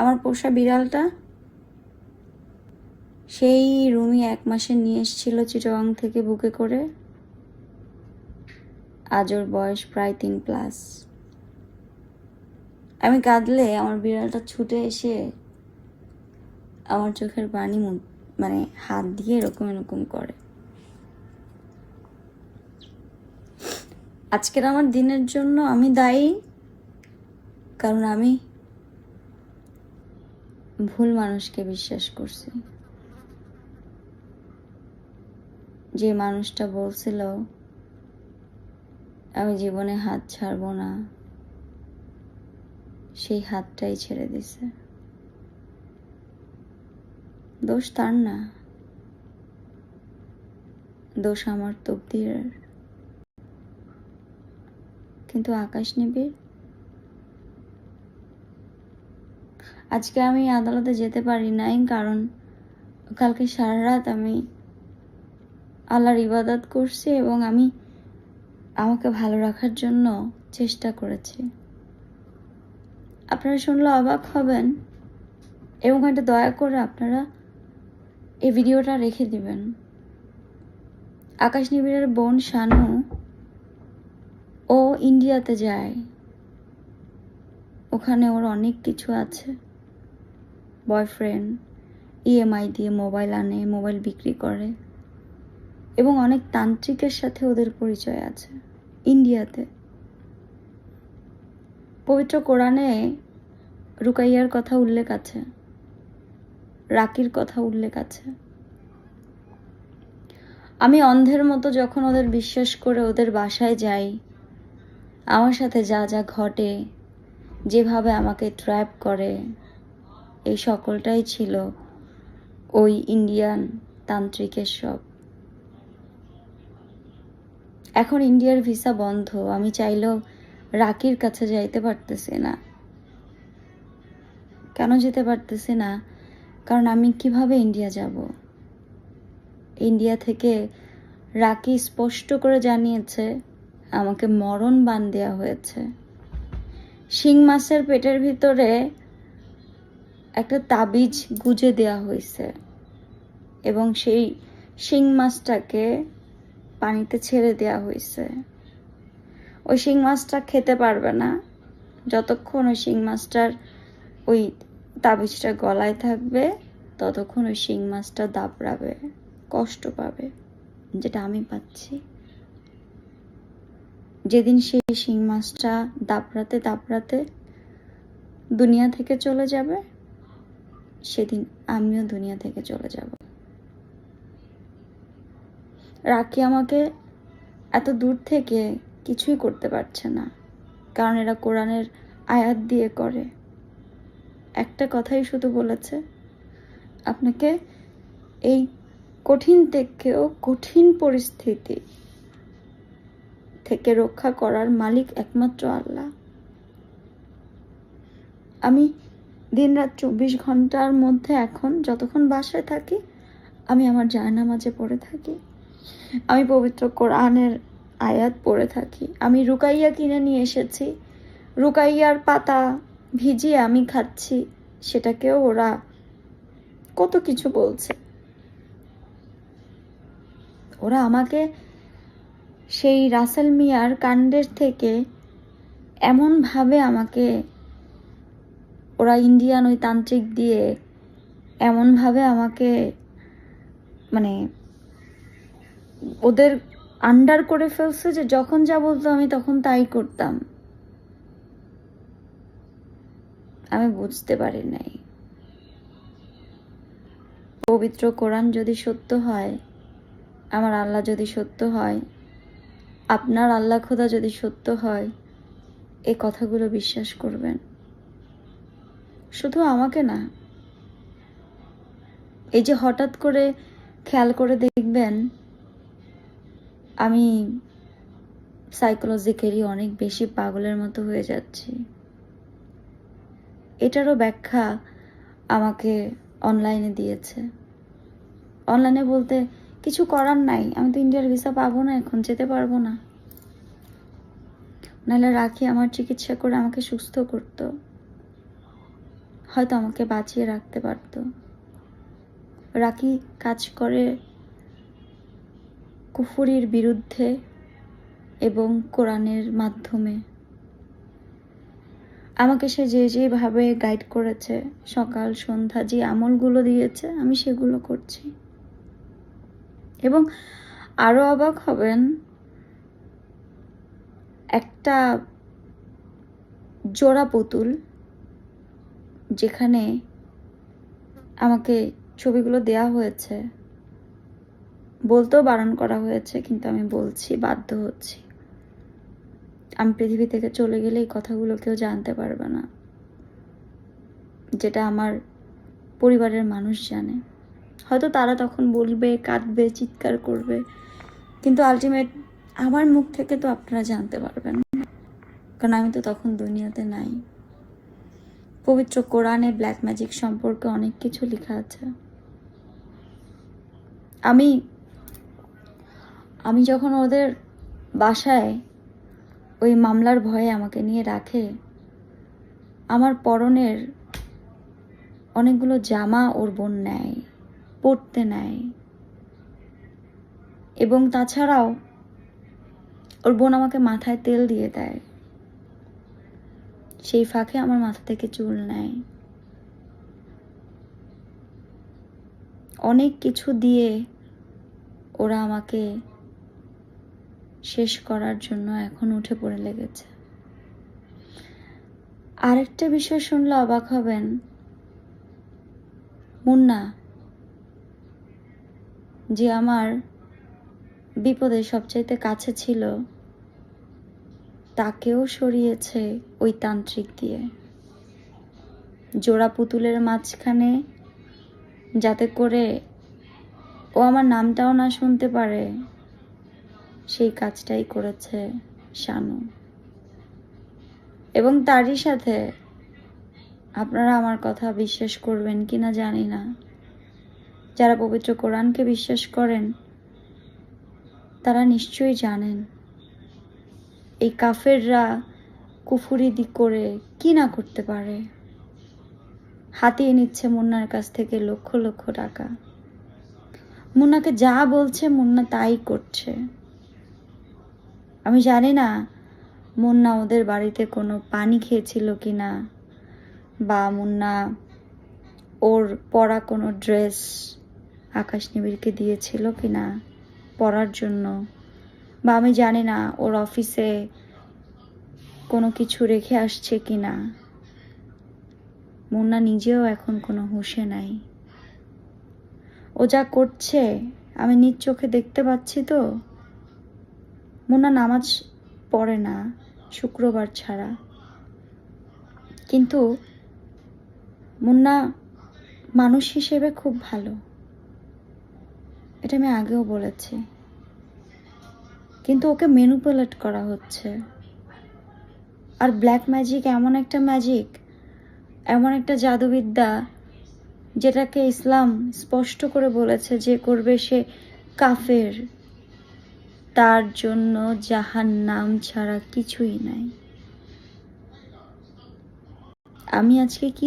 আমার পোষা বিড়ালটা? সেই রুমি এক মাসে নিয়ে এসেছিল চিটগাং থেকে বুকে করে। আজ ওর বয়স প্রায় তিন প্লাস আমি কাঁদলে আমার বিড়ালটা ছুটে এসে আমার চোখের পানি মানে হাত দিয়ে এরকম এরকম করে। আজকের আমার দিনের জন্য আমি দায়ী, কারণ আমি ভুল মানুষকে বিশ্বাস করছি। যে মানুষটা বলছিল, আমি জীবনে হাত ছাড়বো না। সেই হাতটাই ছেড়ে দিছে। দোষ তার না। দোষ আমার তকদিরের। কিন্তু আকাশ নিবিড়? আজকে আমি আদালতে যেতে পারি নাই কারণ কালকে সারা রাত আমি আল্লাহর ইবাদত করছি এবং আমি আমাকে ভালো রাখার জন্য চেষ্টা করেছি। আপনারা শুনলে অবাক হবেন এবং এটা দয়া করে আপনারা এই ভিডিওটা রেখে দিবেন। আকাশ নিবিড়ের বোন শানু ও ইন্ডিয়াতে যায়। ওখানে ওর অনেক কিছু আছে। বয়ফ্রেন্ড ইএমআই দিয়ে মোবাইল আনে, মোবাইল বিক্রি করে এবং অনেক তান্ত্রিকের সাথে ওদের পরিচয় আছে, ইন্ডিয়াতে। পবিত্র কোরআনে রুকাইয়ার কথা উল্লেখ আছে, রাকির কথা উল্লেখ আছে। আমি অন্ধের মতো যখন ওদের বিশ্বাস করে ওদের বাসায় যাই, আমার সাথে যা যা ঘটে, যেভাবে আমাকে ট্র্যাপ করে এই সকলটাই ছিল ওই ইন্ডিয়ান তান্ত্রিকের সব। এখন ইন্ডিয়ার ভিসা বন্ধ, আমি চাইলেও রাকির কাছে যাইতে পারতেছি না। কেন যেতে পারতেছি না? কারণ আমি কীভাবে ইন্ডিয়া যাব? ইন্ডিয়া থেকে রাকি স্পষ্ট করে জানিয়েছে, আমাকে মরণ বান দেওয়া হয়েছে। শিং মাছের পেটের ভিতরে একটা তাবিজ গুজে দেওয়া হয়েছে এবং সেই শিং মাছটাকে পানিতে ছেড়ে দেওয়া হয়েছে। ওই শিং মাছটা খেতে পারবে না। যতক্ষণ ওই শিং মাছটার ওই তাবিজটা গলায় থাকবে, ততক্ষণ ওই শিং মাছটা দাবড়াবে, কষ্ট পাবে, যেটা আমি পাচ্ছি। যেদিন সেই শিং মাছটা দাপড়াতে দাপড়াতে দুনিয়া থেকে চলে যাবে সেদিন আমিও দুনিয়া থেকে চলে যাব। রাখি আমাকে এত দূর থেকে কিছুই করতে পারছে না, কারণ এরা কোরআনের আয়াত দিয়ে করে। একটা কথাই শুধু বলেছে, আপনাকে এই কঠিন থেকেও কঠিন পরিস্থিতি থেকে রক্ষা করার মালিক একমাত্র আল্লাহ। আমি দিন রাত চব্বিশ ঘণ্টার মধ্যে এখন যতক্ষণ বাসায় থাকি, আমি আমার জায়নামাজে পড়ে থাকি, আমি পবিত্র কোরআনের আয়াত পড়ে থাকি, আমি রুকাইয়া কিনে নিয়ে এসেছি, রুকাইয়ার পাতা ভিজিয়ে আমি খাচ্ছি, সেটাকেও ওরা কত কিছু বলছে। ওরা আমাকে সেই রাসেল মিয়ার কাণ্ডের থেকে এমনভাবে আমাকে ওরা ইন্ডিয়ান ওই তান্ত্রিক দিয়ে এমনভাবে আমাকে মানে ওদের আন্ডার করে ফেলছে যে যখন যা বলতো আমি তখন তাই করতাম। আমি বুঝতে পারি নাই। পবিত্র কোরআন যদি সত্য হয়, আমার আল্লাহ যদি সত্য হয়, আপনার আল্লাহ খোদা যদি সত্য হয়, এ কথাগুলো বিশ্বাস করবেন। শুধু আমাকে না। এই যে হঠাৎ করে খেয়াল করে দেখবেন, আমি সাইকোলজিক্যালি অনেক বেশি পাগলের মতো হয়ে যাচ্ছি। এটারও ব্যাখ্যা আমাকে অনলাইনে দিয়েছে। অনলাইনে বলতে কিছু করার নাই, আমি তো ইন্ডিয়ার ভিসা পাবো না এখন, যেতে পারব না। নাহলে রাখি আমার চিকিৎসা করে আমাকে সুস্থ করতো। হয়তো আমাকে বাঁচিয়ে রাখতে পারত। রাকি কাজ করে কুফুরির বিরুদ্ধে এবং কোরআনের মাধ্যমে। আমাকে সে যে যেভাবে গাইড করেছে, সকাল, সন্ধ্যা যে আমলগুলো দিয়েছে, আমি সেগুলো করছি। এবং আরও অবাক হবেন, একটা জোড়া পুতুল যেখানে আমাকে ছবিগুলো দেয়া হয়েছে। বলতেও বারণ করা হয়েছে, কিন্তু আমি বলছি, বাধ্য হচ্ছি। আমি পৃথিবী থেকে চলে গেলে এই কথাগুলো কেউ জানতে পারবে না, যেটা আমার পরিবারের মানুষ জানে। হয়তো তারা তখন বলবে, কাঁদবে, চিৎকার করবে, কিন্তু আলটিমেট আমার মুখ থেকে তো আপনারা জানতে পারবেন। কারণ আমি তো তখন দুনিয়াতে নাই। পবিত্র কোরআনে ব্ল্যাক ম্যাজিক সম্পর্কে অনেক কিছু লেখা আছে। আমি আমি যখন ওদের বাসায় ওই মামলার ভয়ে আমাকে নিয়ে রাখে, আমার পরনের অনেকগুলো জামা ওর বোন নেয়, পরতে নেয়। এবং তাছাড়াও ওর বোন আমাকে মাথায় তেল দিয়ে দেয়। সেই ফাঁকে আমার মাথা থেকে চুল নেয়। অনেক কিছু দিয়ে ওরা আমাকে শেষ করার জন্য এখন উঠে পড়ে লেগেছে। আরেকটা বিষয় শুনলে অবাক হবেন। মুন্না, যে আমার বিপদে সবচাইতে কাছে ছিল তাকেও সরিয়েছে ওই তান্ত্রিক দিয়ে। জোড়া পুতুলের মাঝখানে যাতে করে ও আমার নামটাও না শুনতে পারে, সেই কাজটাই করেছে শানু। এবং তারই সাথে আপনারা আমার কথা বিশ্বাস করবেন কি না জানি না। যারা পবিত্র কোরআনকে বিশ্বাস করেন, তারা নিশ্চয়ই জানেন। এই কাফেররা কুফুরি দিক করে কি না করতে পারে? হাতিয়ে নিচ্ছে মুন্নার কাছ থেকে লক্ষ লক্ষ টাকা। মুন্নাকে যা বলছে মুন্না তাই করছে। আমি জানি না মুন্না ওদের বাড়িতে কোনো পানি খেয়েছিল কি না বা মুন্না ওর পরা কোনো ড্রেস আকাশ নিবিড়কে দিয়েছিল কি না পরার জন্য। বা আমি জানি না ওর অফিসে কোনো কিছু রেখে আসছে কি না। মুন্না নিজেও এখন কোনো হুঁশে নাই। ও যা করছে, আমি নিজ চোখে দেখতে পাচ্ছি তো। মুন্না নামাজ পড়ে না, শুক্রবার ছাড়া। কিন্তু মুন্না মানুষ হিসেবে খুব ভালো। এটা আমি আগেও বলেছি। কিন্তু ওকে মেনুপুলেট করা হচ্ছে। আর ব্ল্যাক ম্যাজিক এমন একটা ম্যাজিক এমন একটা জাদুবিদ্যা যেটাকে ইসলাম স্পষ্ট করে বলেছে যে করবে সে কাফের। তার জন্য যাহার নাম ছাড়া কিছুই নাই। আমি আজকে কি